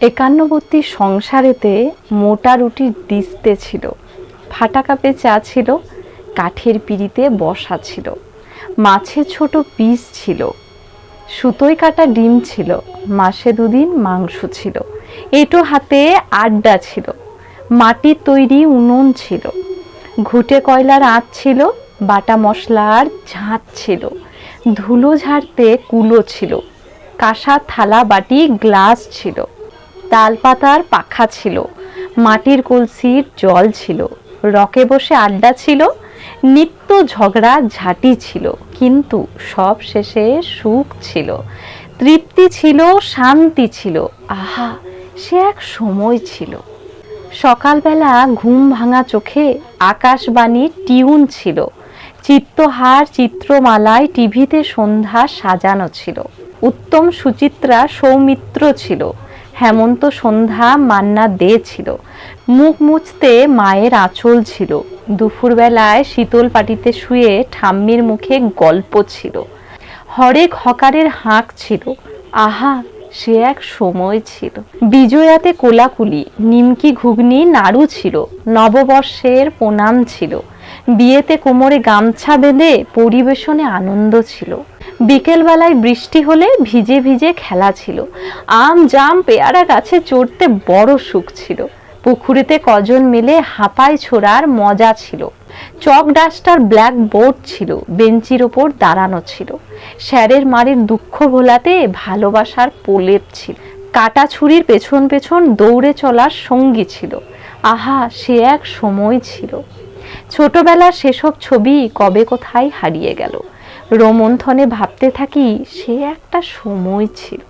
একান্নবর্তী সংসারেতে মোটা রুটির দিস্তে ছিল, ফাটা কাপে চা ছিল, কাঠের পিড়িতে বসা ছিল মাছের ছোট পিস ছিল, সুতোয় কাটা ডিম ছিল, মাসে দুদিন মাংস ছিল, এটো হাতে আড্ডা ছিল, মাটির তৈরি উনুন ছিল, ঘুটে কয়লার আঁচ ছিল, বাটা মশলার ঝাঁত ছিল, ধুলো ঝাড়তে কুলো ছিল, কাঁসা থালা বাটি গ্লাস ছিল। তালপাতার পাখা ছিল। মাটির কলসির জল ছিল। রকে বসে আড্ডা ছিল। নিত্য ঝগড়া ঝাঁটি ছিল। কিন্তু সব শেষে সুখ ছিল। তৃপ্তি ছিল, শান্তি ছিল। আহা, সে এক সময় ছিল। সকালবেলা ঘুম ভাঙা চোখে আকাশবাণী টিউন ছিল। চিত্তহার চিত্রমালায় টিভিতে সন্ধ্যা সাজানো ছিল। উত্তম সুচিত্রা সৌমিত্র ছিল। হেমন্ত সন্ধ্যা মান্না দে ছিল। মুখ মুছতে মায়ের আঁচল ছিল। দুপুরবেলায় শীতল পাটিতে শুয়ে ঠাম্মির মুখে গল্প ছিল। হরেক হকারের হাঁক ছিল। আহা, সে এক সময় ছিল। বিজয়াতে কোলাকুলি, নিমকি ঘুগনি, নাড়ু ছিল। নববর্ষের প্রণাম ছিল। বিয়েতে কোমরে গামছা বেঁধে পরিবেশনে আনন্দ ছিল। বিকেলবেলায় বৃষ্টি হলে ভিজে ভিজে খেলা ছিল। আম, জাম, পেয়ারা গাছে চড়তে বড় সুখ ছিল। পুকুরেতে কজন মিলে হাঁপায় ছোড়ার মজা ছিল। চক ডাস্টার ব্ল্যাক বোর্ড ছিল, বেঞ্চির ওপর দাঁড়ানো ছিল। স্যারের মারির দুঃখ ভোলাতে ভালোবাসার প্রলেপ ছিল। কাটা ছুরির পেছন পেছন দৌড়ে চলার সঙ্গী ছিল। আহা, সে এক সময় ছিল। ছোটবেলার সেসব ছবি কবে কোথায় হারিয়ে গেল? রোমন্থনে ভাবতে থাকি সে একটা সময় ছিল।